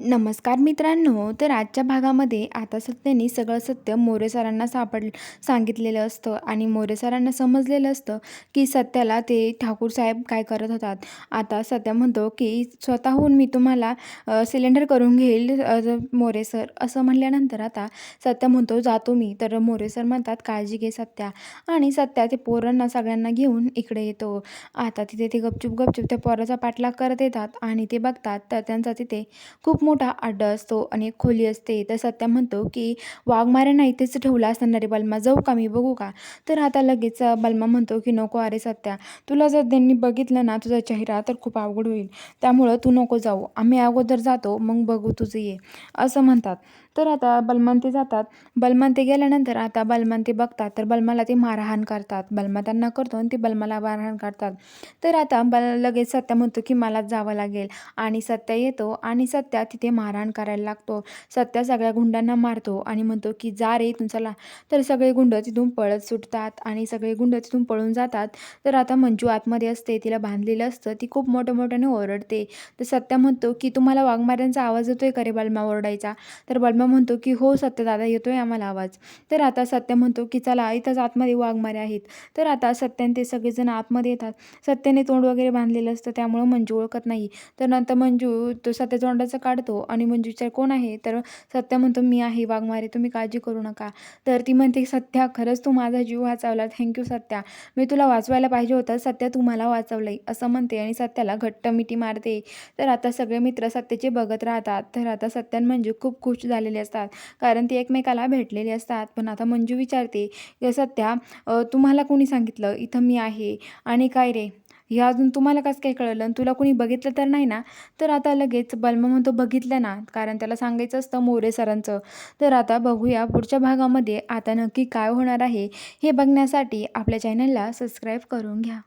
नमस्कार मित्रांनो तर आजच्या भागामध्ये आता सत्याने सगळं सत्य मोरे सरांना सापड सांगितलेलं असतं आणि मोरे सरांना समजलेलं असतं की सत्याला ते ठाकूर साहेब काय करत होतात. आता सत्या म्हणतो की स्वतःहून मी तुम्हाला सिलेंडर करून घेईल मोरे सर. असं म्हणल्यानंतर आता सत्या म्हणतो जातो मी. तर मोरे सर म्हणतात काळजी घे सत्या. आणि सत्या ते पोरांना सगळ्यांना घेऊन इकडे येतो. आता तिथे ते गपचूप गपचूप त्या पोराचा पाठलाग करत येतात आणि ते बघतात तर त्यांचा तिथे खूप मोठा अड्डा असतो आणि एक खोली असते. तर सत्या म्हणतो की वाघमाऱ्यांना इथेच ठेवला असणार रे बलमा. जाऊ का मी? बघू का? तर आता लगेच अ, बलमा म्हणतो की नको अरे सत्या. तुला जर त्यांनी बघितलं ना तुझा चेहरा तर खूप अवघड होईल. त्यामुळं तू नको जाऊ. आम्ही अगोदर जातो मग बघू तुझं ये. असं म्हणतात. तर आता बलमान जातात. बलमंते गेल्यानंतर आता बलमंते बघतात. तर बलमाला ते मारहाण करतात. बलमा त्यांना करतो आणि ते बलमाला मारहाण करतात. तर आता बल लगेच सत्या म्हणतो की मला जावं लागेल. आणि सत्या येतो आणि सत्या तिथे मारहाण करायला लागतो. सत्या सगळ्या गुंडांना मारतो आणि म्हणतो की जा रे इथून चला तर सगळे गुंड तिथून पळत सुटतात आणि सगळे गुंड तिथून पळून जातात. तर आता मंजू आतमध्ये असते तिला बांधलेलं असतं ती खूप मोठ्या मोठ्याने ओरडते. तर सत्या म्हणतो की तुम्हाला वाघमाऱ्यांचा आवाज येतोय का रे बलमा ओरडायचा? तर बलमा म्हणतो की हो सत्य दादा येतोय आम्हाला आवाज. तर आता सत्य म्हणतो की चला इथंच आतमध्ये वाघमारे आहेत. तर आता सत्याने ते सगळेजण आतमध्ये येतात. सत्याने तोंड वगैरे बांधलेलं असतं त्यामुळं मंजू ओळखत नाही. तर नंतर मंजू तो सत्या तोंडाचं काढतो आणि मंजू विचार कोण आहे? तर सत्या म्हणतो मी आहे वाघमारे तुम्ही काळजी करू नका. तर ती म्हणते सत्या खरंच तू माझा जीव वाचवला थँक्यू सत्या. मी तुला वाचवायला पाहिजे होतं. सत्या तुम्हाला वाचवलंय. असं म्हणते आणि सत्याला घट्ट मिठी मारते. तर आता सगळे मित्र सत्याचे बघत राहतात. तर आता सत्यान मंजू खूप खुश झालेले असतात. कारण ते एकमेकाला भेटलेले असतात. पण आता मंजू विचारते की सत्या तुम्हाला कोणी सांगितलं? इथं मी आहे. आणि काय रे? हे अजून तुम्हाला कसं काय कळलं? आणि तुला कुणी बघितलं तर नाही ना? तर आता लगेच बलमा म्हणतो बघितलं ना? कारण त्याला सांगायचं असतं मोरे सरांचं. तर आता बघूया पुढच्या भागामध्ये आता नक्की काय होणार आहे हे बघण्यासाठी आपल्या चॅनलला सबस्क्राईब करून घ्या.